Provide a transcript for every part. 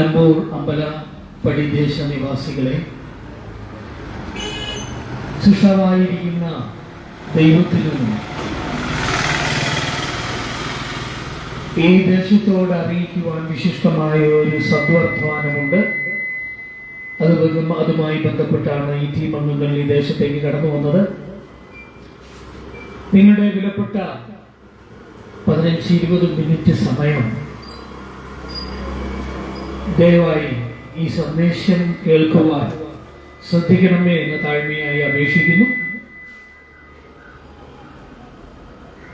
മലമ്പൂർ അമ്പല പടിദേശ നിവാസികളെ സുഷമായിരിക്കുന്ന ദൈവത്തിനും ഈ ദേശത്തോട് അറിയിക്കുവാൻ വിശിഷ്ടമായ ഒരു സദ്വർത്തമാനമുണ്ട് അത് അതുമായി ബന്ധപ്പെട്ടാണ് ഈ ടീം അംഗങ്ങൾ ഈ ദേശത്തേക്ക് കടന്നു വന്നത്. നിങ്ങളുടെ വിലപ്പെട്ട പതിനഞ്ച് ഇരുപത് മിനിറ്റ് സമയം ദയവായി ഈ സന്ദേശം കേൾക്കുവാൻ ശ്രദ്ധിക്കണമേ എന്ന് താഴ്മയായി അപേക്ഷിക്കുന്നു.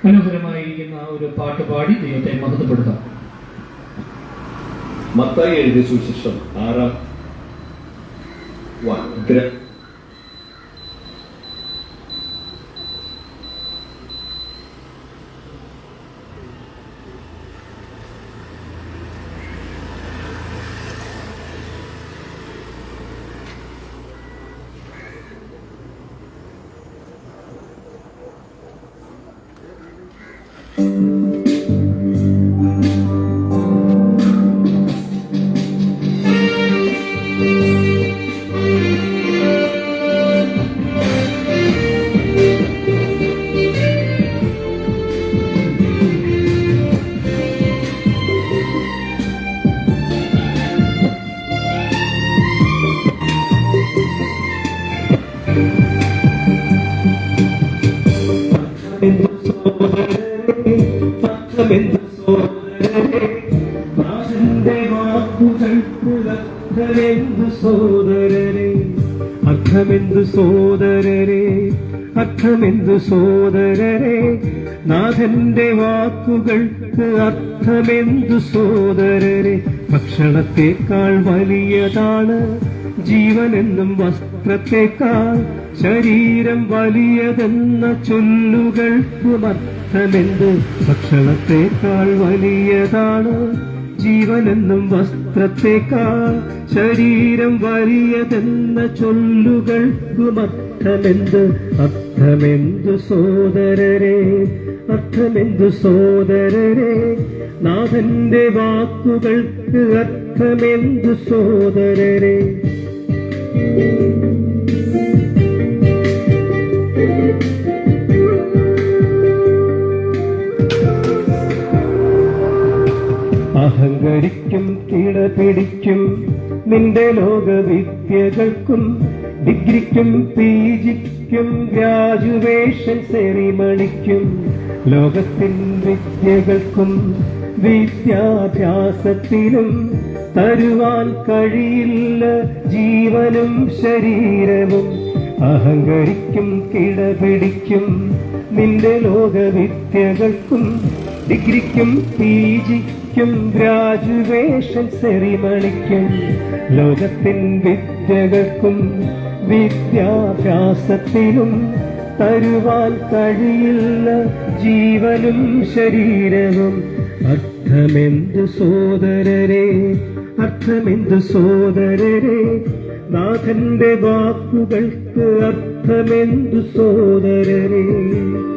മനോഹരമായിരിക്കുന്ന ഒരു പാട്ട് പാടി ദൈവത്തെ മഹത്വപ്പെടുത്താം. മത്തായി എഴുതിയ സുശേഷം ആറാം സോദരരെ അർത്ഥമെന്തു സോദരരെ അർത്ഥമെന്തു സോദരരെ നാഥന്റെ വാക്കുകൾക്ക് അർത്ഥമെന്തു സോദരരെ ഭക്ഷണത്തെക്കാൾ വലിയതാണ് ജീവനെന്നും വസ്ത്രത്തെക്കാൾ ശരീരം വലിയതെന്ന ചൊല്ലുകൾക്കും അർത്ഥമെന്ത് ഭക്ഷണത്തെക്കാൾ വലിയതാണ് ജീവനെന്നും വസ്ത്രത്തേക്കാൾ ശരീരം വലിയതെന്ന ചൊല്ലുകൾ അർത്ഥമെന്ത് അർത്ഥമെന്തു സോദരരെ? അർത്ഥമെന്തു സോദരരെ? നാഥന്റെ വാക്കുകൾക്ക് അർത്ഥമെന്തു സോദരരെ? അഹങ്കരിക്കും കിടപിടിക്കും നിന്റെ ലോകവിദ്യകൾക്കും ഡിഗ്രിക്കും പി ജിക്കും ഗ്രാജുവേഷൻ സെറിമണിക്കും. ലോകത്തിൻ വിദ്യകൾക്കും വിദ്യാഭ്യാസത്തിനും തരുവാൻ കഴിയില്ല ജീവനും ശരീരവും. അഹങ്കരിക്കും കിടപിടിക്കും നിന്റെ ലോകവിദ്യകൾക്കും ഡിഗ്രിക്കും പി ജിക്കും ഗ്രാജുവേഷൻ സെറിമണിക്കും ലോകത്തിൻ വിദ്യകൾക്കും വിദ്യാഭ്യാസത്തിനും തരുവാൻ കഴിയില്ല ജീവനും ശരീരവും. അർത്ഥമെന്തു സോദരരെ അർത്ഥമെന്തു സോദരരെ നാഥന്റെ വാക്കുകൾക്ക് അർത്ഥമെന്തു സോദരരെ?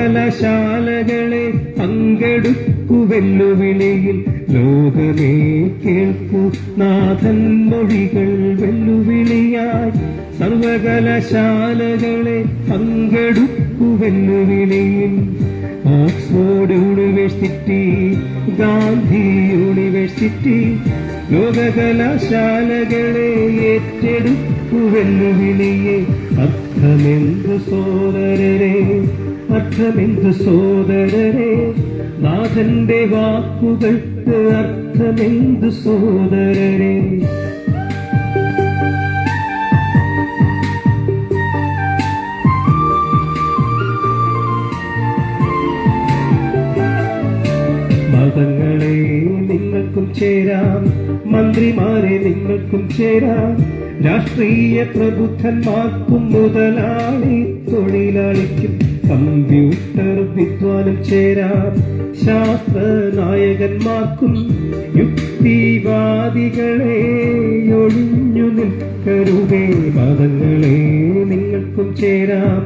ലോകകലാശാലകളെ പങ്കെടുക്കുവെല്ലുവിളിയിൽ ലോകമേ കേൾക്കൂ നാഥൻ മൊഴികൾ വെല്ലുവിളിയായി. സർവകലാശാലകളെ പങ്കെടുക്കുവെല്ലുവിളിയിൽ ഓക്സ്ഫോർഡ് യൂണിവേഴ്സിറ്റി ഗാന്ധി യൂണിവേഴ്സിറ്റി ലോകകലാശാലകളെ ഏറ്റെടുക്കുവെല്ലുവിളിയെ അർത്ഥമെന്തു സോദരരെ? അർത്ഥമെന്തു സോദരരെ? നാഥന്റെ വാക്കുകൾക്ക് അർത്ഥമെന്തു സോദരരെ? മതങ്ങളെ നിങ്ങൾക്കും ചേരാം മന്ത്രിമാരെ നിങ്ങൾക്കും ചേരാം രാഷ്ട്രീയ പ്രബുദ്ധന്മാർക്കും മുതലാളി തൊഴിലാളിക്കും കമ്പ്യൂട്ടർ വിദ്വാനും ചേരാം. ശാസ്ത്ര നായകന്മാർക്കും യുക്തിവാദികളെ ഒഴിഞ്ഞു നിൽക്കരുതേ. മതങ്ങളെ നിങ്ങൾക്കും ചേരാം.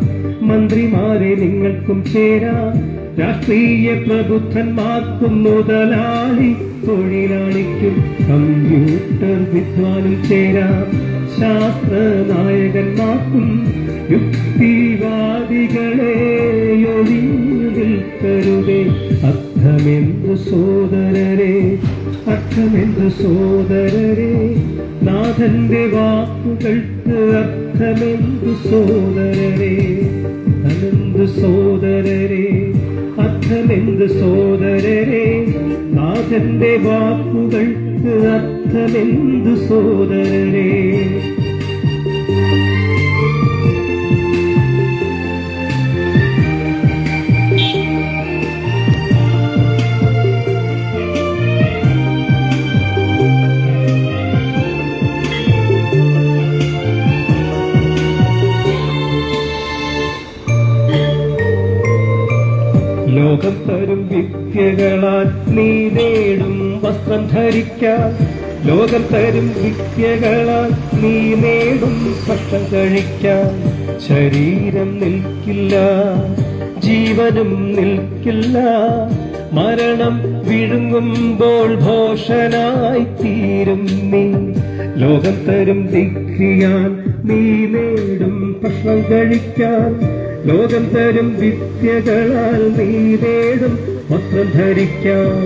മന്ത്രിമാരെ നിങ്ങൾക്കും ചേരാം. രാഷ്ട്രീയ പ്രബുദ്ധന്മാർക്കും മുതലാളി തൊഴിലാളിക്കും കമ്പ്യൂട്ടർ വിദ്വാനും ചേരാം. ശാസ്ത്ര നായകന്മാർക്കും യുക്തിവാദികളെ ഒഴിഞ്ഞു അർത്ഥമെന്തു സോദരരെ അർത്ഥമെന്തു സോദരരെ? നാഥന്റെ വാക്കുകൾക്ക് അർത്ഥമെന്തു സോദരരെ? അനന്തു സോദരരെ? അർത്ഥമെന്ത് സോദരരെ? നാഥന്റെ വാക്കുകൾക്ക് അർത്ഥമെന്തു സോദരരെ? ലോകം തരും വിദ്യകളാൽ നീ നേടും വസ്ത്രം ധരിക്കാൻ. ലോകത്തരും തരും വിദ്യകളാൽ നീ നേടും ഭക്ഷണം കഴിക്കാൻ. ശരീരം നിൽക്കില്ല ജീവനും നിൽക്കില്ല. മരണം വിഴുങ്ങുമ്പോൾ ഭോഷനായി തീരും നീ. ലോകത്തരും തരും ദിഗ്രിയാൻ നീ നേടും ഭക്ഷണം കഴിക്കാൻ. ലോകം തരും വിദ്യകളാൽ നീ നേടും വസ്ത്രം ധരിക്കാം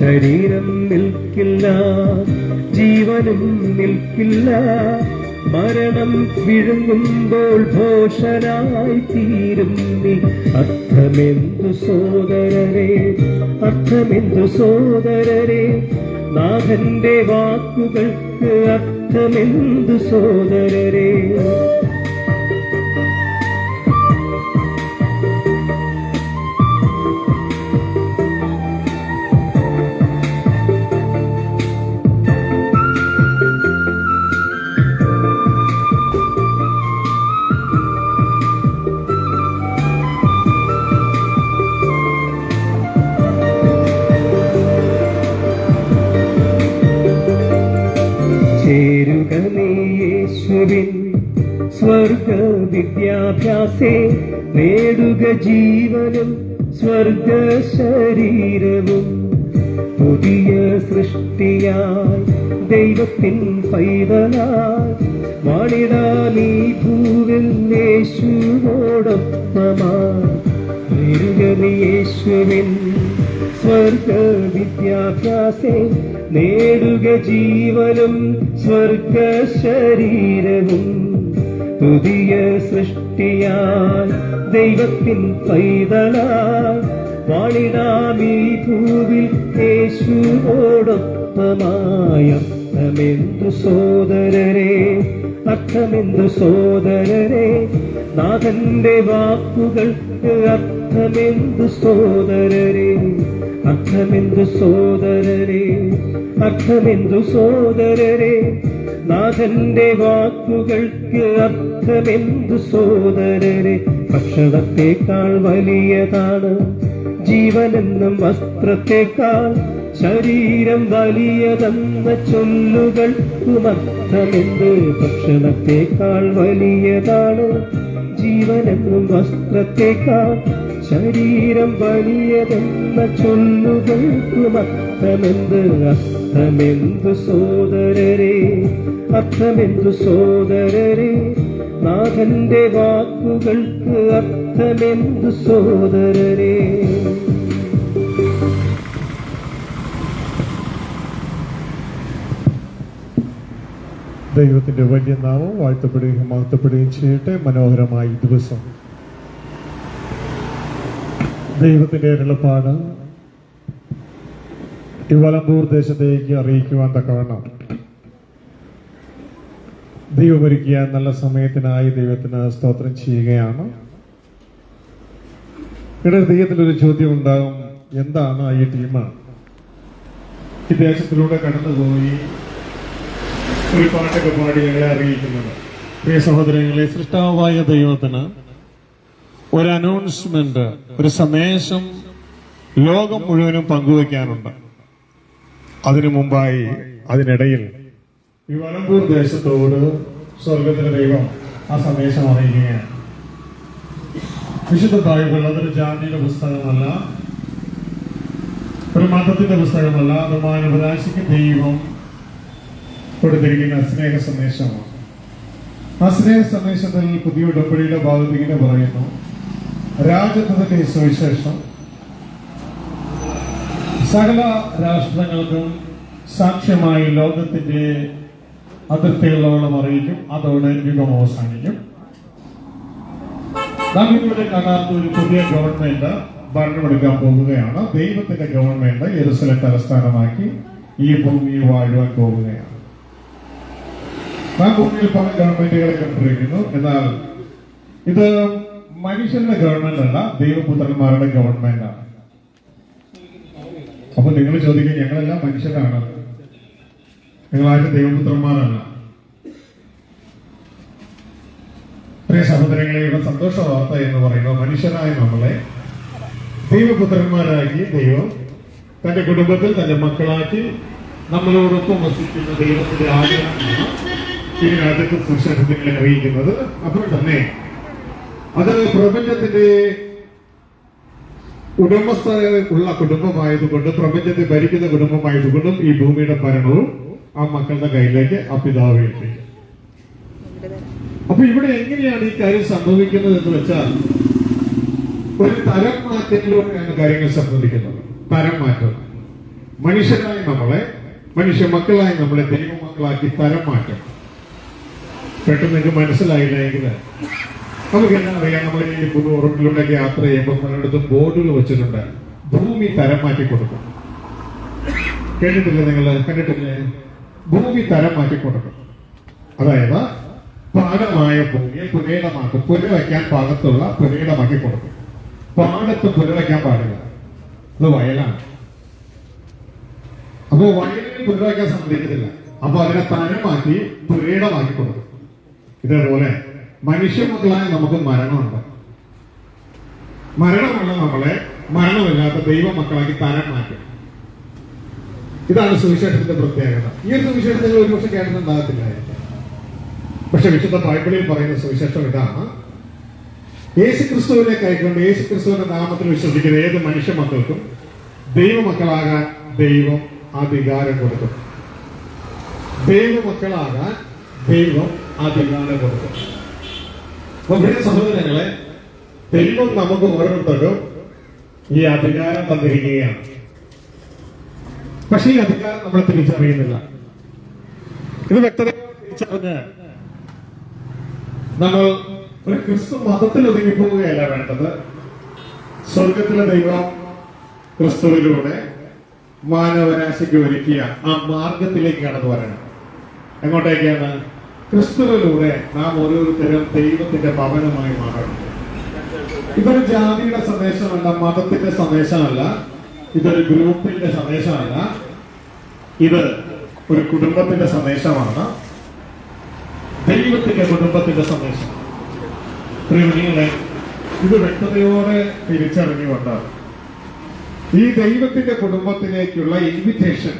ശരീരം നിൽക്കില്ല ജീവനും നിൽക്കില്ല. മരണം വിഴുങ്ങുമ്പോൾ ഭോഷനായി തീരും നീ. അർത്ഥമെന്തു സോദരരെ അർത്ഥമെന്തു സോദരരെ? നാഥന്റെ വാക്കുകൾക്ക് അർത്ഥമെന്തു സോദരരെ? വിദ്യാഭ്യാസേ നേടുക ജീവനും സ്വർഗ ശരീരവും പുതിയ സൃഷ്ടിയായി ദൈവത്തിൻ പൈതലായി. വാണിടാ നീ ഭൂവിൽ യേശുവിൻ സ്വർഗ വിദ്യാഭ്യാസേ നേടുക ജീവനും സ്വർഗ ശരീരവും പുതിയ സൃഷ്ടിയാൽ ദൈവത്തിൻ പൈതലാൽ വാണിടാമീ ഭൂവിൽ യേശുവോടൊപ്പമായ. അർത്ഥമെന്തു സോദരരെ അർത്ഥമെന്തു സോദരരെ നാഥന്റെ വാക്കുകൾക്ക് അർത്ഥമെന്തു സോദരരെ. അർത്ഥമെന്തു സോദരരെ അർത്ഥമെന്തു സോദരരെ നാഥന്റെ വാക്കുകൾക്ക് അർത്ഥമെന്തു സോദരരെ ഭക്ഷണത്തെക്കാൾ വലിയതാണ് ജീവനെന്നും വസ്ത്രത്തെക്കാൾ ശരീരം വലിയതെന്ന ചൊല്ലുകൾ അർത്ഥമെന്ത്? ഭക്ഷണത്തെക്കാൾ വലിയതാണ് ജീവനെന്നും വസ്ത്രത്തെക്കാൾ ശരീരം വലിയതെന്ന ചൊല്ലുകൾക്കും അർത്ഥമെന്ത്? അർത്ഥമെന്തു സോദരരെ? അർത്ഥമെന്തു സോദരരെ? നാഥന്റെ വാക്കുകൾക്ക് അർത്ഥമെന്തു സോദരരെ? ദൈവത്തിന്റെ വലിയ നാമം വാഴ്ത്തപ്പെടുകയും മഹത്വപ്പെടുകയും ചെയ്യട്ടെ. മനോഹരമായ ദിവസം. ദൈവത്തിന്റെ എളുപ്പാണ് ഇവലമ്പൂർ വലമ്പൂർ ദേശത്തേക്ക് അറിയിക്കുവാൻ തക്കവണ്ണം. ദൈവമൊരുക്കിയ നല്ല സമയത്തിനായി ദൈവത്തിന് സ്തോത്രം ചെയ്യുകയാണ്. ഇവിടെ ഒരു ചോദ്യം ഉണ്ടാകും എന്താണ് ഈ ടീം? ഈ ദേശത്തിലൂടെ കടന്നുപോയി ഒരു പാട്ടൊക്കെ പാടി ഞങ്ങളെ അറിയിക്കുന്നത്. പ്രിയ സഹോദരങ്ങളെ സൃഷ്ടാവായ ദൈവത്തിന് ഒരു അനൗൺസ്മെന്റ് ഒരു സന്ദേശം ലോകം മുഴുവനും പങ്കുവയ്ക്കാനുണ്ട്. അതിനു മുമ്പായി അതിനിടയിൽ ഈ വലമ്പൂർ ദേശത്തോട് സ്വർഗത്തിന്റെ ദൈവം ആ സന്ദേശം അറിയിക്കുകയാണ്. വിശുദ്ധ ബൈബിൾ അതൊരു ജാതിയുടെ പുസ്തകമല്ല ഒരു മതത്തിന്റെ പുസ്തകമല്ല അത് മാനവരാശിക്ക് ദൈവം കൊടുത്തിരിക്കുന്ന സ്നേഹ സന്ദേശമാണ്. ആ സ്നേഹ സന്ദേശത്തിൽ പുതിയ ഉടമ്പടിയുടെ ഭാഗത്ത് ഇങ്ങനെ പറയുന്നു രാജ്യത്തിന്റെ സുവിശേഷം. സകല രാഷ്ട്രങ്ങൾക്കും സാക്ഷ്യമായി ലോകത്തിന്റെ അതിർത്തികളോളം അറിയിക്കും. അതോടെ യുഗം അവസാനിക്കും. നമുക്കിവിടെ കാണാത്ത ഒരു പുതിയ ഗവൺമെന്റ് ഭരണമെടുക്കാൻ പോകുകയാണ്. ദൈവത്തിന്റെ ഗവൺമെന്റ് യെരുസലം തലസ്ഥാനമാക്കി ഈ ഭൂമിയിൽ വാഴുവാൻ പോകുകയാണ്. നാം ഭൂമിയിൽ പല ഗവൺമെന്റുകളെ കണ്ടിരിക്കുന്നു. എന്നാൽ ഇത് മനുഷ്യന്റെ ഗവൺമെന്റ് അല്ല ദൈവപുത്രന്മാരുടെ ഗവൺമെന്റ് ആണ് അപ്പൊ നിങ്ങൾ ചോദിക്കും ഞങ്ങളെല്ലാം മനുഷ്യരാണ്. നിങ്ങൾ ആരും ദൈവപുത്രന്മാരല്ല. പ്രിയ സഹോദരങ്ങളെ ഇവിടെ സന്തോഷ വാർത്ത എന്ന് പറയുന്നത് മനുഷ്യരായ നമ്മളെ ദൈവപുത്രന്മാരാക്കി ദൈവം തന്റെ കുടുംബത്തിൽ തന്റെ മക്കളാക്കി നമ്മളോടൊപ്പം വസിക്കുന്ന ദൈവത്തിന്റെ ആഗ്രഹമാണ്. ഇതിനകത്ത് സുശേഷത്തിൽ അറിയിക്കുന്നത്. അപ്പോൾ തന്നെ അത് പ്രപഞ്ചത്തിന്റെ ഉടമസ്ഥ ഉള്ള കുടുംബമായതുകൊണ്ട് പ്രപഞ്ചത്തെ ഭരിക്കുന്ന കുടുംബമായതുകൊണ്ടും ഈ ഭൂമിയുടെ ഭരണവും ആ മക്കളുടെ കയ്യിലേക്ക് ആ പിതാവ് അപ്പൊ ഇവിടെ എങ്ങനെയാണ് ഈ കാര്യം സംഭവിക്കുന്നത് എന്ന് വെച്ചാൽ ഒരു തരം മാറ്റത്തിലൂടെയാണ് കാര്യങ്ങൾ സംഭവിക്കുന്നത്. തരം മാറ്റം. മനുഷ്യരായ നമ്മളെ മനുഷ്യ മക്കളായി നമ്മളെ ദൈവമക്കളാക്കി തരം മാറ്റം. പെട്ടെന്ന് നിങ്ങൾക്ക് മനസ്സിലായില്ല എങ്കിൽ നമുക്കെല്ലാം അറിയാം നമ്മൾ ഈ പുതു റോഡിലൂടെയൊക്കെ യാത്ര ചെയ്യുമ്പോൾ പലയിടത്തും ബോർഡുകൾ വെച്ചിട്ടുണ്ട്. ഭൂമി തരം മാറ്റി കൊടുക്കും. കേട്ടിട്ടില്ലേ നിങ്ങൾ? കണ്ടിട്ടില്ലേ? ഭൂമി തരം മാറ്റി കൊടുക്കും. അതായത് പാടമായ ഭൂമിയെ പുരയിടമാക്കും. പുര വയ്ക്കാൻ പാകത്തുള്ള പുരയിടമാക്കി കൊടുക്കും. പാടത്ത് പുര വയ്ക്കാൻ പാടില്ല. അത് വയലാണ്. അപ്പോ വയലിൽ പുര വയ്ക്കാൻ അപ്പൊ അതിനെ തരം മാറ്റി പുരയിടമാക്കി കൊടുക്കും. ഇതേപോലെ മനുഷ്യമക്കളായ നമുക്ക് മരണമുണ്ട്. മരണമുള്ള നമ്മളെ മരണമില്ലാത്ത ദൈവ മക്കളാക്കി തരം മാറ്റും. ഇതാണ് സുവിശേഷത്തിന്റെ പ്രത്യേകത. ഈ ഒരു സുവിശേഷം നിങ്ങൾ ഒരുപക്ഷെ കേട്ടിട്ടുണ്ടാകത്തില്ലായിരിക്കും പക്ഷെ വിശുദ്ധ ബൈബിളിൽ പറയുന്ന സുവിശേഷം ഇതാണ്. യേശു ക്രിസ്തുവിനെ കൈക്കൊണ്ട് യേശു ക്രിസ്തുവിന്റെ നാമത്തിൽ വിശ്വസിക്കുന്ന ഏത് മനുഷ്യ മക്കൾക്കും ദൈവമക്കളാകാൻ ദൈവം അധികാരം കൊടുക്കും. ദൈവമക്കളാകാൻ ദൈവം അധികാരം കൊടുക്കും. പ്രിയ സഹോദരങ്ങളെ ദൈവം നമുക്ക് ഓരോരുത്തരും ഈ അധികാരം തന്നിരിക്കുകയാണ്. പക്ഷെ ഈ അധികാരം നമ്മൾ തിരിച്ചറിയുന്നില്ല. ഇത് വ്യക്തതയോടെ തിരിച്ചറിഞ്ഞ് നമ്മൾ ഒരു ക്രിസ്തു മതത്തിൽ ഒതുങ്ങി പോവുകയല്ല വേണ്ടത്. സ്വർഗത്തിലെ ദൈവം ക്രിസ്തുവിലൂടെ മാനവരാശിക്ക് ഒരുക്കിയ ആ മാർഗത്തിലേക്ക് കടന്നു വരണം. എങ്ങോട്ടേക്കാണ്? ക്രിസ്തുവിലൂടെ നാം ഓരോരുത്തരും ദൈവത്തിന്റെ ഭവനമായി മാറണം. ഇതൊരു ജാതിയുടെ സന്ദേശമല്ല മതത്തിന്റെ സന്ദേശമല്ല ഇതൊരു ഗ്രൂപ്പിന്റെ സന്ദേശമല്ല. ഇത് ഒരു കുടുംബത്തിന്റെ സന്ദേശമാണ്. ദൈവത്തിന്റെ കുടുംബത്തിന്റെ സന്ദേശം. പ്രിയമിനികളെ ഇത് വ്യക്തതയോടെ തിരിച്ചറിഞ്ഞുകൊണ്ട് ഈ ദൈവത്തിന്റെ കുടുംബത്തിലേക്കുള്ള ഇൻവിറ്റേഷൻ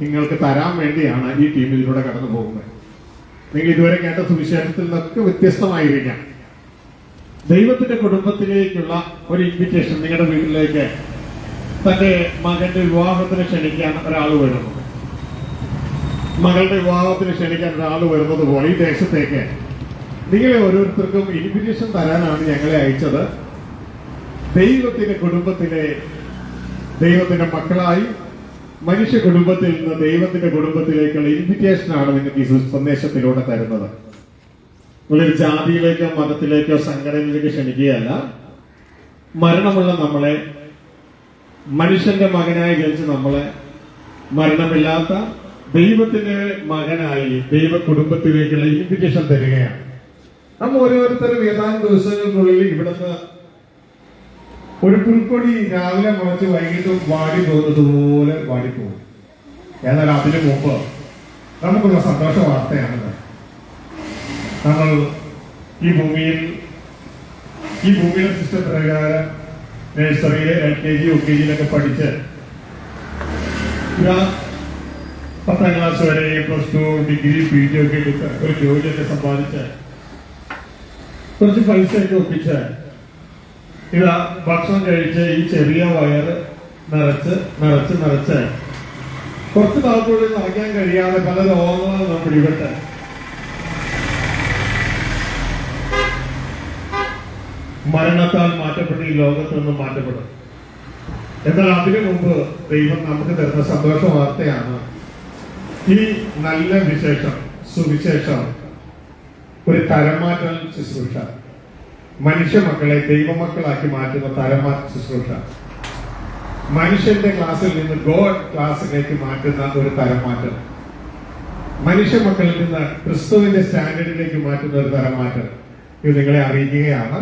നിങ്ങൾക്ക് തരാൻ വേണ്ടിയാണ് ഈ ടീമിലൂടെ കടന്നു പോകുന്നത് നിങ്ങൾ ഇതുവരെ കേട്ട സുവിശേഷത്തിൽ നിന്നൊക്കെ വ്യത്യസ്തമായിരിക്കാം. ദൈവത്തിന്റെ കുടുംബത്തിലേക്കുള്ള ഒരു ഇൻവിറ്റേഷൻ നിങ്ങളുടെ വീട്ടിലേക്ക് തന്റെ മകന്റെ വിവാഹത്തിന് ക്ഷണിക്കാൻ ഒരാൾ വരുന്നു. മകളുടെ വിവാഹത്തിന് ക്ഷണിക്കാൻ ഒരാൾ വരുന്നത് പോലെ ഈ ദേശത്തേക്ക് നിങ്ങളെ ഓരോരുത്തർക്കും ഇൻവിറ്റേഷൻ തരാനാണ് ഞങ്ങളെ അയച്ചത്. ദൈവത്തിന്റെ കുടുംബത്തിലെ ദൈവത്തിന്റെ മക്കളായി മനുഷ്യ കുടുംബത്തിൽ നിന്ന് ദൈവത്തിന്റെ കുടുംബത്തിലേക്കുള്ള ഇൻവിറ്റേഷൻ ആണ് നിങ്ങൾക്ക് ഈ സന്ദേശത്തിലൂടെ തരുന്നത്. നിങ്ങളൊരു ജാതിയിലേക്കോ മതത്തിലേക്കോ സംഘടനയിലേക്കോ ക്ഷണിക്കുകയല്ല. മരണമുള്ള നമ്മളെ മനുഷ്യന്റെ മകനായി ജനിച്ച് നമ്മളെ മരണമില്ലാത്ത ദൈവത്തിന്റെ മകനായി ദൈവ കുടുംബത്തിലേക്കുള്ള ഇൻവിറ്റേഷൻ തരികയാണ്. നമ്മൾ ഓരോരുത്തരും ഏതാനും ദിവസങ്ങൾക്കുള്ളിൽ ഇവിടുന്ന് ഒരു പുൽക്കൊടി രാവിലെ മുളച്ച് വൈകിട്ട് വാടി പോകുന്നത് പോലെ വാടിപ്പോകും. എന്നാൽ അതിന് മുമ്പ് നമുക്കുള്ള സന്തോഷ വാർത്തയാണത് നമ്മൾ ഈ ഭൂമിയിൽ ഈ ഭൂമിയുടെ സിസ്റ്റം പ്രകാരം നഴ്സറിയിൽ L K G U K ജിയിലൊക്കെ പഠിച്ച് പത്താം ക്ലാസ് വരെ plus two degree P G ഒക്കെ എടുത്ത് ഒരു ജോലിയൊക്കെ സമ്പാദിച്ച് കുറച്ച് പൈസ ഒക്കെ ഒപ്പിച്ച് ഇതാ ഭക്ഷണം കഴിച്ച് ഈ ചെറിയ വയറ് നിറച്ച് നിറച്ച് നിറച്ച്. കുറച്ച് നാൾക്കുള്ളിൽ നിറയ്ക്കാൻ കഴിയാതെ പല രോഗങ്ങളും നാം പിടിപെട്ട്. മരണത്താൽ മാറ്റപ്പെട്ട് ഈ ലോകത്ത് നിന്നും മാറ്റപ്പെടും. എന്നാൽ അതിനു മുമ്പ് ദൈവം നമുക്ക് തരുന്ന സന്തോഷ വാർത്തയാണ് ഈ നല്ല വിശേഷം സുവിശേഷം ഒരു തരമാറ്റം ശുശ്രൂഷ മനുഷ്യ മക്കളെ ദൈവമക്കളാക്കി മാറ്റുന്ന തരംമാറ്റ ശുശ്രൂഷ. മനുഷ്യന്റെ ക്ലാസ്സിൽ നിന്ന് ഗോഡ് ക്ലാസ്സിലേക്ക് മാറ്റുന്ന ഒരു തരംമാറ്റം മനുഷ്യ മക്കളിൽ നിന്ന് ക്രിസ്തുവിന്റെ സ്റ്റാൻഡേർഡിലേക്ക് മാറ്റുന്ന ഒരു തരംമാറ്റം ഇത് നിങ്ങളെ അറിയിക്കുകയാണ്.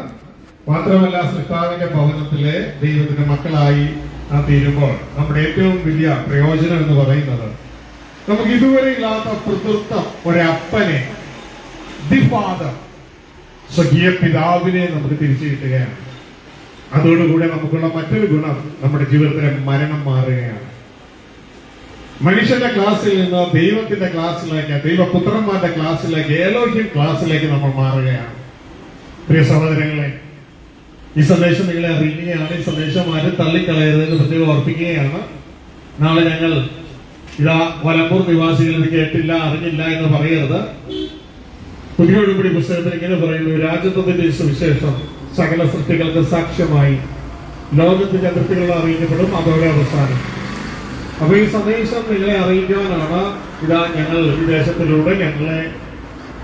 മാത്രമല്ല സൃഷ്ടാവിന്റെ ഭവനത്തിലെ ദൈവത്തിന്റെ മക്കളായി നാം തീരുമ്പോൾ നമ്മുടെ ഏറ്റവും വലിയ പ്രയോജനം എന്ന് പറയുന്നത് നമുക്ക് ഇതുവരെ ഇല്ലാത്ത പിതൃത്വം ഒരപ്പനെ ദി ഫാദർ സ്വകീയ പിതാവിനെ നമുക്ക് തിരിച്ചു കിട്ടുകയാണ്. അതോടുകൂടെ നമുക്കുള്ള മറ്റൊരു ഗുണം നമ്മുടെ ജീവിതത്തിലെ മരണം മാറുകയാണ്. മനുഷ്യന്റെ ക്ലാസ്സിൽ നിന്ന് ദൈവത്തിന്റെ ക്ലാസ്സിലേക്ക് ദൈവപുത്രന്മാരുടെ ക്ലാസ്സിലേക്ക് ഏലോഹ്യം ക്ലാസ്സിലേക്ക് നമ്മൾ മാറുകയാണ്. പ്രിയ സഹോദരങ്ങളെ ഈ സന്ദേശം നിങ്ങളെ അറിയിക്കുകയാണ് ഈ സന്ദേശം ആരും തള്ളിക്കളയരുതെന്ന് പ്രത്യേകം ഓർപ്പിക്കുകയാണ്. നാളെ ഞങ്ങൾ ഇതാ വലമ്പൂർ നിവാസികൾ ഇത് കേട്ടില്ല അറിഞ്ഞില്ല എന്ന് പറയരുത്. പുതിയ ഉടുമ്പടി പുസ്തകത്തിൽ ഇങ്ങനെ പറയുന്നു രാജ്യത്വത്തിന്റെ സുവിശേഷം സകല സൃഷ്ടികൾക്ക് സാക്ഷ്യമായി. ലോകത്തിന്റെ അതിർത്തികൾ അറിയിക്കപ്പെടും അതോടെ അവസാനം. അപ്പൊ ഈ സന്ദേശം നിങ്ങളെ അറിയിക്കാനാണ് ഇതാ ഞങ്ങൾ ഈ ദേശത്തിലൂടെ ഞങ്ങളെ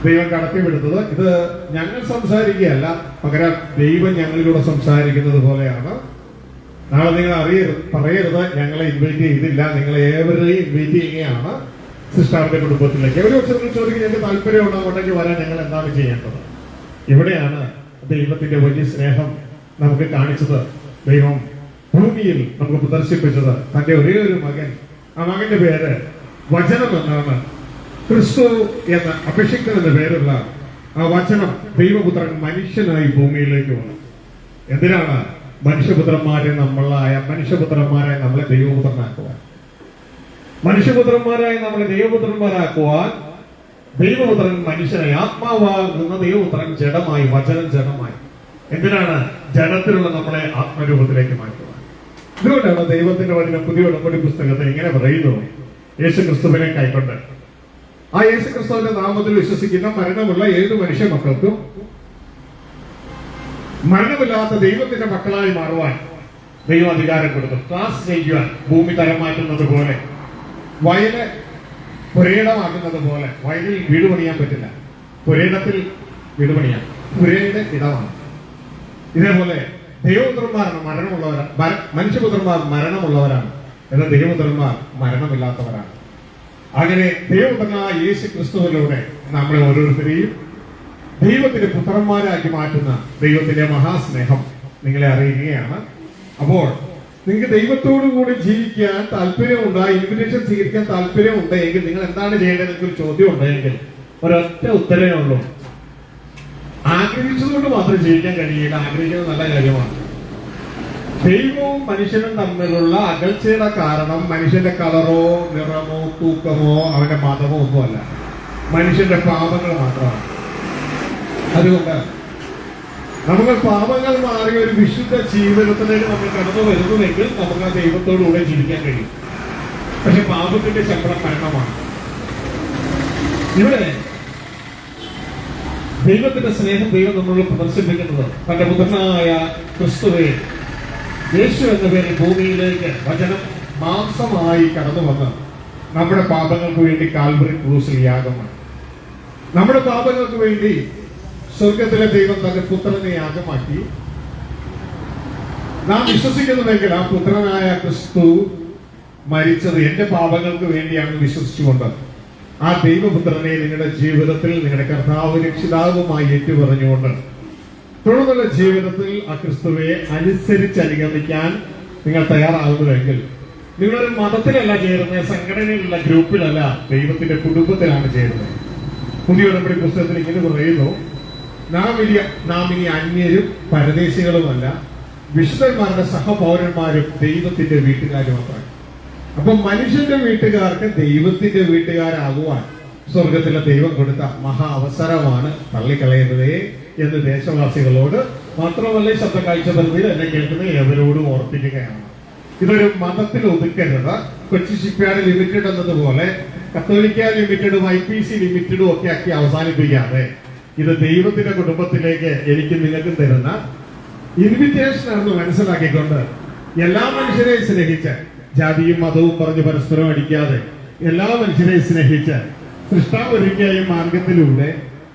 ദൈവം കടത്തിവിടുന്നത്. ഇത് ഞങ്ങൾ സംസാരിക്കുകയല്ല പകരം ദൈവം ഞങ്ങളിലൂടെ സംസാരിക്കുന്നത് പോലെയാണ്. നാളെ നിങ്ങൾ അറിയരുത് പറയരുത് ഞങ്ങളെ ഇൻവൈറ്റ് ചെയ്തില്ല നിങ്ങളെ ഏവരെയും ഇൻവൈറ്റ് ചെയ്യുകയാണ്. സിസ്റ്റാറിന്റെ കുടുംബത്തിലേക്ക്. എവിടെ പക്ഷേ നിങ്ങൾ ചോദിക്കും എന്റെ താല്പര്യം ഉണ്ടാകുണ്ടെങ്കിൽ വരാൻ ഞങ്ങൾ എന്താണ് ചെയ്യേണ്ടത്? ഇവിടെയാണ് ദൈവത്തിന്റെ വലിയ സ്നേഹം നമുക്ക് കാണിച്ചത്. ദൈവം ഭൂമിയിൽ നമുക്ക് പ്രദർശിപ്പിച്ചത്. തന്റെ ഒരേ ഒരു മകൻ ആ മകന്റെ പേര് വചനം എന്നാണ്. ക്രിസ്തു എന്ന അഭിഷിക്തൻ എന്ന പേരുള്ള ആ വചനം ദൈവപുത്രൻ മനുഷ്യനായി ഭൂമിയിലേക്ക് വന്നു. എന്തിനാണ് മനുഷ്യപുത്രന്മാരെ നമ്മളായ മനുഷ്യപുത്രന്മാരെ നമ്മളെ ദൈവപുത്രനാക്കുവാൻ മനുഷ്യപുത്രന്മാരായി നമ്മളെ ദൈവപുത്രന്മാരാക്കുവാൻ ദൈവപുത്രൻ മനുഷ്യനെ ആത്മാവാകുന്ന ദൈവപുത്രൻ ജഡമായി വചനം ജഡമായി. എന്തിനാണ്? ജഡത്തിലുള്ള നമ്മളെ ആത്മരൂപത്തിലേക്ക് മാറ്റുവാൻ. ഇതുകൊണ്ടാണ് ദൈവത്തിന്റെ വഴി പുതിയ ഉടമ്പടി പുസ്തകത്തെ ഇങ്ങനെ പറയുന്നു. യേശു ക്രിസ്തുവിനെ കൈക്കൊണ്ട്. ആ യേശു ക്രിസ്തുവിന്റെ നാമത്തിൽ വിശ്വസിക്കുന്ന മരണമുള്ള ഏത് മനുഷ്യ മക്കൾക്കും മരണമില്ലാത്ത ദൈവത്തിന്റെ മക്കളായി മാറുവാൻ ദൈവം അധികാരം കൊടുത്തു. ക്ലാസ് ചെയ്യുവാൻ ഭൂമി തരം മാറ്റുന്നത് പോലെ. വയൽ പുരയിടമാക്കുന്നത് പോലെ വയലിൽ വീട് പണിയാൻ പറ്റില്ല. പുരയിടത്തിൽ വീട് പണിയാം. പുരയുടെ ഇടമാണ്. ഇതേപോലെ ദൈവപുത്രന്മാരാണ് മരണമുള്ളവരാണ്. മര- മനുഷ്യപുത്രന്മാർ മരണമുള്ളവരാണ്. എന്നാൽ ദൈവപുത്രന്മാർ മരണമില്ലാത്തവരാണ്. അങ്ങനെ ദൈവപുത്രനായ യേശു ക്രിസ്തുവിലൂടെ നമ്മളെ ഓരോരുത്തരെയും ദൈവത്തിന്റെ പുത്രന്മാരാക്കി മാറ്റുന്ന ദൈവത്തിന്റെ മഹാസ്നേഹം നിങ്ങളെ അറിയുകയാണ്. അപ്പോൾ നിങ്ങൾക്ക് ദൈവത്തോടു കൂടി ജീവിക്കാൻ താല്പര്യമുണ്ട് ആ ഇൻവിറ്റേഷൻ സ്വീകരിക്കാൻ താല്പര്യമുണ്ട് എങ്കിൽ നിങ്ങൾ എന്താണ് ചെയ്യേണ്ടത് എനിക്കൊരു ചോദ്യം ഉണ്ടെങ്കിൽ ഒരൊറ്റ ഉത്തരവേ ഉള്ളൂ. ആഗ്രഹിച്ചതുകൊണ്ട് മാത്രം ജീവിക്കാൻ കഴിയില്ല. ആഗ്രഹിക്കുന്നത് നല്ല കാര്യമാണ്. ദൈവവും മനുഷ്യനും തമ്മിലുള്ള അകൽച്ചയുടെ കാരണം മനുഷ്യന്റെ കളറോ നിറമോ തൂക്കമോ അവന്റെ മതമോ ഒന്നുമല്ല. മനുഷ്യന്റെ പാപങ്ങൾ മാത്രമാണ്. അതുകൊണ്ട് നമുക്ക് പാപങ്ങൾ മാറിയ ഒരു വിശുദ്ധ ജീവിതത്തിലേക്ക് നമ്മൾ കടന്നു വരുന്നുവെങ്കിൽ നമുക്ക് ആ ദൈവത്തോടുകൂടെ ജീവിക്കാൻ കഴിയും. പക്ഷെ പാപത്തിന്റെ ശമ്പളം മരണമാണ്. ഇവിടെ ദൈവത്തിന്റെ സ്നേഹം ദൈവം നമ്മളോട് പ്രദർശിപ്പിക്കുന്നത് തന്റെ പുത്രനായ ക്രിസ്തുവെ യേശു എന്ന പേരിൽ ഭൂമിയിലേക്ക് വചനം മാംസമായി കടന്നു വന്ന് നമ്മുടെ പാപങ്ങൾക്ക് വേണ്ടി കാൽവറി ക്രൂസിൽ യാഗമാണ് നമ്മുടെ പാപങ്ങൾക്ക് വേണ്ടി സ്വർഗത്തിലെ ദൈവം തന്റെ പുത്രനെ യാഗമാക്കി. നാം വിശ്വസിക്കുന്നുവെങ്കിൽ ആ പുത്രനായ ക്രിസ്തു മരിച്ചത് എന്റെ പാപങ്ങൾക്ക് വേണ്ടിയാണ് വിശ്വസിച്ചുകൊണ്ട് ആ ദൈവപുത്രനെ നിങ്ങളുടെ ജീവിതത്തിൽ നിങ്ങളുടെ കർത്താവ് രക്ഷിതാവുമായി ഏറ്റുപറഞ്ഞുകൊണ്ട് തുടർന്നുള്ള ജീവിതത്തിൽ ആ ക്രിസ്തുവെ അനുസരിച്ച് അനുഗമിക്കാൻ നിങ്ങൾ തയ്യാറാകുന്നുവെങ്കിൽ നിങ്ങളൊരു മതത്തിലല്ല ചേരുന്നത് സംഘടനയിലുള്ള ഗ്രൂപ്പിലല്ല ദൈവത്തിന്റെ കുടുംബത്തിലാണ് ചേരുന്നത്. പുതിയ ഉടമ്പടി പുസ്തകത്തിൽ ഇങ്ങനെ പറയുന്നു. നാം ഇനി നാം ഇനി അന്യരും പരദേശികളുമല്ല വിശുദ്ധന്മാരുടെ സഹപൗരന്മാരും ദൈവത്തിന്റെ വീട്ടുകാരും അത്ര അപ്പൊ മനുഷ്യന്റെ വീട്ടുകാർക്ക് ദൈവത്തിന്റെ വീട്ടുകാരാകുവാൻ സ്വർഗത്തിലെ ദൈവം കൊടുത്ത മഹാ അവസരമാണ് തള്ളിക്കളയുന്നത് എന്ന് ദേശവാസികളോട് മാത്രമല്ല ശബ്ദ ശബ്ദ കാഴ്ചബന്ധിയിൽ എന്നെ കേൾക്കുന്ന ഏവരോടും ഓർപ്പിക്കുകയാണ്. ഇതൊരു മതത്തിൽ ഒതുക്കരുത്. കൊച്ചി ഷിപ്പ്യാർഡ് ലിമിറ്റഡ് എന്നതുപോലെ കത്തോലിക്ക ലിമിറ്റഡും ഐ പി സി ലിമിറ്റഡും ഒക്കെ ആക്കി അവസാനിപ്പിക്കാതെ ഇത് ദൈവത്തിന്റെ കുടുംബത്തിലേക്ക് എനിക്ക് നിങ്ങൾക്കും തരുന്ന ഇൻവിറ്റേഷൻ ആണെന്ന് മനസ്സിലാക്കിക്കൊണ്ട് എല്ലാ മനുഷ്യരെയും സ്നേഹിച്ച് ജാതിയും മതവും പറഞ്ഞ് പരസ്പരം അടിക്കാതെ എല്ലാ മനുഷ്യരെയും സ്നേഹിച്ച് സൃഷ്ടാവ് ഒരുക്കിയ ഈ മാർഗത്തിലൂടെ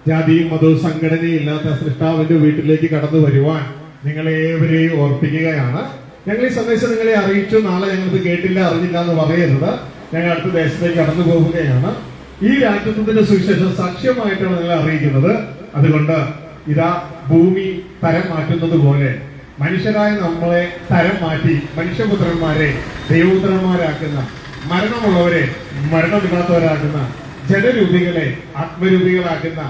ജാതിയും മതവും സംഘടനയും ഇല്ലാത്ത സൃഷ്ടാവിന്റെ വീട്ടിലേക്ക് കടന്നു വരുവാൻ നിങ്ങളെ ഏവരെയും ഓർപ്പിക്കുകയാണ്. ഞങ്ങൾ ഈ സന്ദേശം നിങ്ങളെ അറിയിച്ചു. നാളെ ഞങ്ങൾക്ക് കേട്ടില്ല അറിഞ്ഞില്ല എന്ന് പറയരുത്. ഞങ്ങൾ അടുത്ത ദേശത്തേക്ക് കടന്നു പോവുകയാണ്. ഈ രാജ്യത്തിന്റെ സുവിശേഷം സാക്ഷ്യമായിട്ടാണ് നിങ്ങളെ അറിയിക്കുന്നത്. അതുകൊണ്ട് ഇതാ ഭൂമി തരം മാറ്റുന്നത് പോലെ മനുഷ്യരായ നമ്മളെ തരം മാറ്റി മനുഷ്യപുത്രന്മാരെ ദൈവപുത്രന്മാരാക്കുന്ന മരണമുള്ളവരെ മരണമില്ലാത്തവരാക്കുന്ന ജനരൂപികളെ ആത്മരൂപികളാക്കുന്ന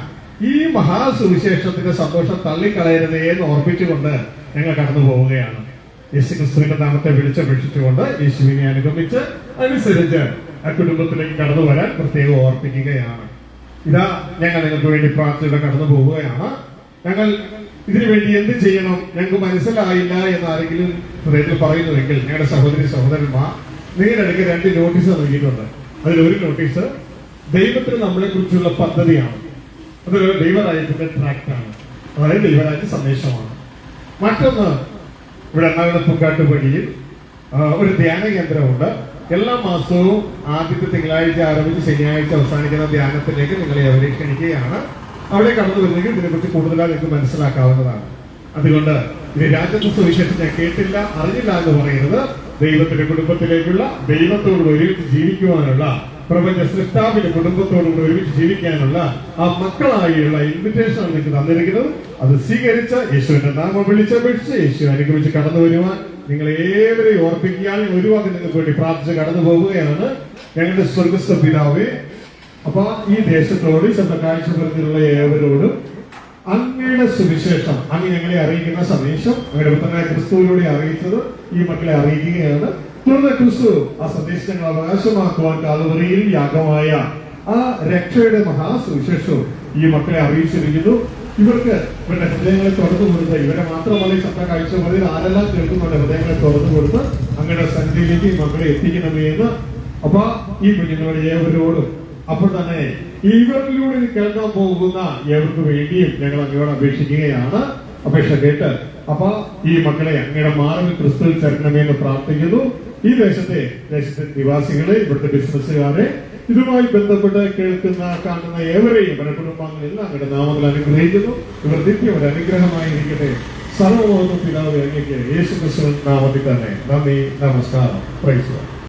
ഈ മഹാസുവിശേഷത്തിന്റെ സന്തോഷം തള്ളിക്കളയരുതേ എന്ന് ഓർപ്പിച്ചുകൊണ്ട് ഞങ്ങൾ കടന്നു പോവുകയാണ്. യേശു ക്രിസ്തുവിന്റെ നാമത്തെ വിളിച്ചപേക്ഷിച്ചുകൊണ്ട് യേശുവിനെ അനുഗമിച്ച് അനുസരിച്ച് ആ കുടുംബത്തിലേക്ക് കടന്നു വരാൻ പ്രത്യേകം ഓർപ്പിക്കുകയാണ്. ഇതാ ഞങ്ങൾ നിങ്ങൾക്ക് വേണ്ടി പ്രാർത്ഥനയുടെ കടന്നു പോവുകയാണ്. ഞങ്ങൾ ഇതിനു വേണ്ടി എന്ത് ചെയ്യണം? ഞങ്ങൾക്ക് മനസ്സിലായില്ല എന്ന് ആരെങ്കിലും ഹൃദയത്തിൽ പറയുന്നുവെങ്കിൽ ഞങ്ങളുടെ സഹോദരി സഹോദരന്മാർ നിങ്ങളുടെ രണ്ട് നോട്ടീസ് നൽകിയിട്ടുണ്ട്. അതിൽ ഒരു നോട്ടീസ് ദൈവത്തിന് നമ്മളെ കുറിച്ചുള്ള പദ്ധതിയാണ്. അതൊരു ദൈവരാജ്യത്തിന്റെ ട്രാക്റ്റാണ് അതായത് ദൈവരാജ്യ സന്ദേശമാണ്. മറ്റൊന്ന് ഇവിടെ എറണാകുളം പൂക്കാട്ടുപടിയിൽ ഒരു ധ്യാന കേന്ദ്രമുണ്ട്. എല്ലാ മാസവും ആദ്യത്തെ തിങ്കളാഴ്ച ആരംഭിച്ച് ശനിയാഴ്ച അവസാനിക്കുന്ന ധ്യാനത്തിലേക്ക് നിങ്ങളെ അവരെ ക്ഷണിക്കുകയാണ് അവിടെ കടന്നു വരുന്നെങ്കിൽ ഇതിനെക്കുറിച്ച് കൂടുതലായി നിങ്ങൾക്ക് മനസ്സിലാക്കാവുന്നതാണ്. അതുകൊണ്ട് ഇത് രാജ്യത്തെ സുവിശേഷം ഞാൻ കേട്ടില്ല അറിഞ്ഞില്ല എന്ന് പറയുന്നത് ദൈവത്തിന്റെ കുടുംബത്തിലേക്കുള്ള ദൈവത്തോട് ഒരുമിച്ച് ജീവിക്കുവാനുള്ള പ്രപഞ്ച സൃഷ്ടാവിന്റെ കുടുംബത്തോടുകൂടി ഒരുമിച്ച് ജീവിക്കാനുള്ള ആ മക്കളായുള്ള ഇൻവിറ്റേഷൻ നിങ്ങൾക്ക് തന്നിരിക്കുന്നത്. അത് സ്വീകരിച്ച് യേശുവിന്റെ നാമം വിളിച്ചപേക്ഷിച്ച് യേശു അനുഗമിച്ച് കടന്നു വരുവാൻ നിങ്ങൾ ഏവരെയും ഓർപ്പിക്കുകയാണ്. ഒരു വാക്ക് നിങ്ങൾക്ക് വേണ്ടി പ്രാർത്ഥിച്ച് കടന്നു പോവുകയാണ്. ഞങ്ങളുടെ സ്വർഗസ്ഥ പിതാവേ അപ്പൊ ഈ ദേശത്തോട് ചെന്ന കാഴ്ചപ്പെടുത്തിയുള്ള ഏവരോടും അങ്ങയുടെ സുവിശേഷം അങ്ങ് ഞങ്ങളെ അറിയിക്കുന്ന സന്ദേശം അങ്ങയുടെ പുത്രനായ ക്രിസ്തുവിലൂടെ അറിയിച്ചത് ഈ മക്കളെ അറിയിക്കുകയാണ്. തുടർന്ന് ക്രിസ്തു ആ സന്ദേശം ഞങ്ങൾ അവകാശമാക്കുവാൻ കാലുവറിയിൽ യാഗമായ ആ രക്ഷയുടെ മഹാസുവിശേഷവും ഈ മക്കളെ അറിയിച്ചിരിക്കുന്നു. ഇവർക്ക് ഇവരുടെ ഹൃദയങ്ങളെ തുറന്നു കൊടുത്ത് ഇവരെ മാത്രമല്ല ഈ ശബ്ദ കാഴ്ച പറയുന്നത് ആരെല്ലാം കേൾക്കുന്നുണ്ട്? ഹൃദയങ്ങളെ തുറന്നു കൊടുത്ത് അങ്ങയുടെ സന്ധിയിലേക്ക് മക്കളെ എത്തിക്കണമേ എന്ന്. അപ്പൊ ഈ കുഞ്ഞുങ്ങളുടെ ഏവരോടും അപ്പോൾ തന്നെ ഇവരിലൂടെ കേൾക്കാൻ പോകുന്ന ഏവർക്ക് വേണ്ടിയും ഞങ്ങൾ അങ്ങയോട് അപേക്ഷിക്കുകയാണ്. അപേക്ഷ കേട്ട് അപ്പൊ ഈ മക്കളെ അങ്ങയുടെ മാറിൽ ക്രിസ്തുവിൽ ചേർക്കണമെന്ന് പ്രാർത്ഥിക്കുന്നു. ഈ ദേശത്തെ ദേശത്തെ നിവാസികളെ ഇവിടുത്തെ ബിസിനസ്സുകാരെ ഇതുമായി ബന്ധപ്പെട്ട് കേൾക്കുന്ന കാണുന്ന ഏവരെയും അവരുടെ കുടുംബാംഗങ്ങളെല്ലാം അങ്ങയുടെ നാമത്തിൽ അനുഗ്രഹിക്കുന്നു. ഇവർ നിത്യം ഒരു അനുഗ്രഹമായിരിക്കട്ടെ. സർവബോധ പിതാവ് അങ്ങേക്ക് യേശു കൃഷ്ണൻ നാമത്തിൽ തന്നെ നന്ദി നമസ്കാരം. പ്രൈസ്